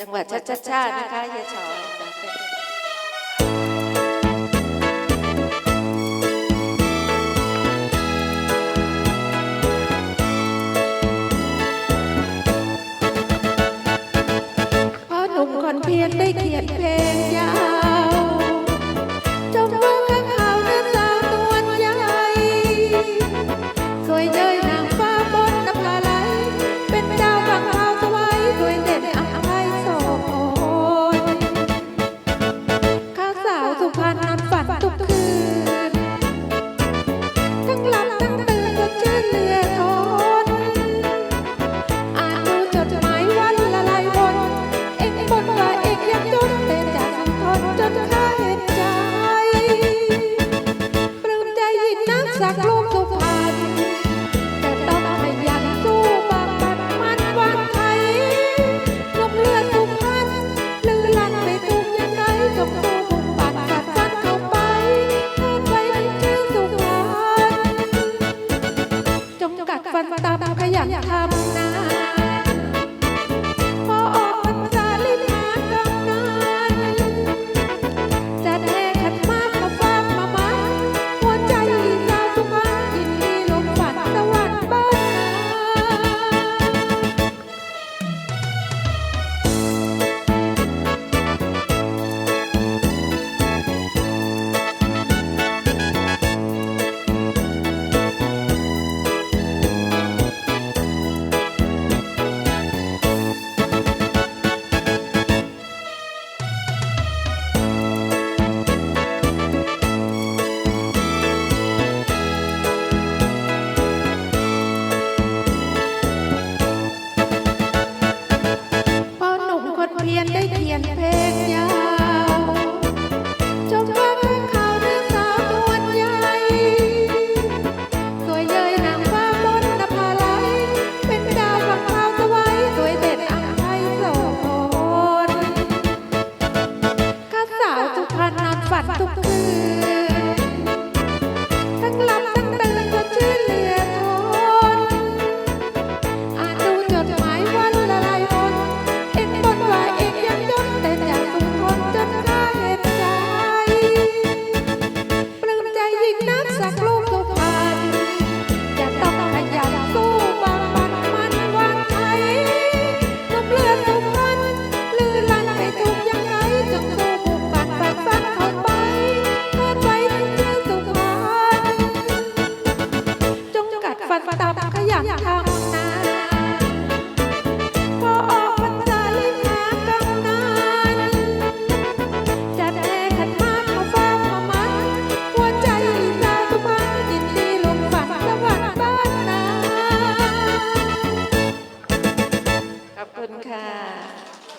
จังหวัดชาชาชานะคะเฮียชอยพอหนุ่มคนเพียรได้เขียนเพลงยา สักลูกสุพรรณแต่ต้องขยันสู้บากบั่นมันวันไทยนกเลือดสุพรรณลือลั่นไปทุกยังไงจงสู้บุกบัดกัดฟันเข้าไปเทินไว้ในชื่อสุพรรณจงกัดฟันตามขยันทำนา เขียนเพลงยจงว่าข่าวเรือสาวตัวใหญ่ยเย้ยนางฟ้าบนนภาลัยเป็นดาวฝังพาวสวัยสวยเด็ดอังไพโสพลข้าสาวทุกพันฝันทุกคืน